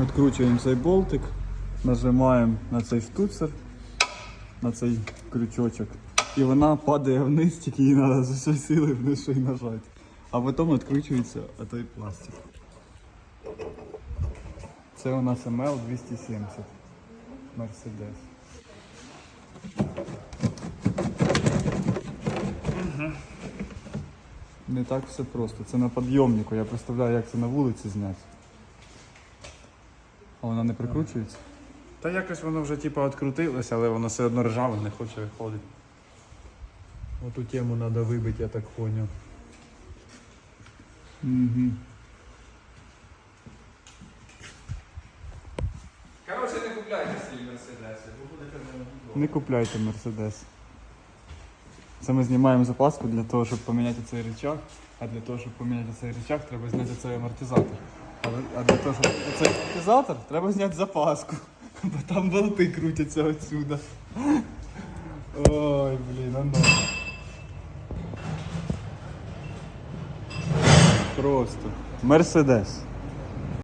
Відкручуємо цей болтик, нажимаємо на цей штуцер, на цей крючочок. І вона падає вниз, тільки її треба з усієї сили вниз й нажати. А потім відкручується той пластик. Це у нас ML 270 Mercedes. Не так все просто. Це на підйомнику. Я представляю, як це на вулиці зняти. А вона не прикручується? Та якось воно вже типу відкрутилося, але воно все одно ржаве, не хоче виходити. Оту тему треба вибити, я так поняв. Угу. Коротше, не купляйте свій мерседеси, бо будете не Не купляйте Мерседес. Це ми знімаємо запаску для того, щоб поміняти цей рычаг. А для того, щоб поміняти цей рычаг, треба зняти цей амортизатор. А ви- А для того, щоб цей амортизатор, треба зняти запаску. Бо там болти крутяться отсюда. Ой, блін, а ну. Просто. Мерседес.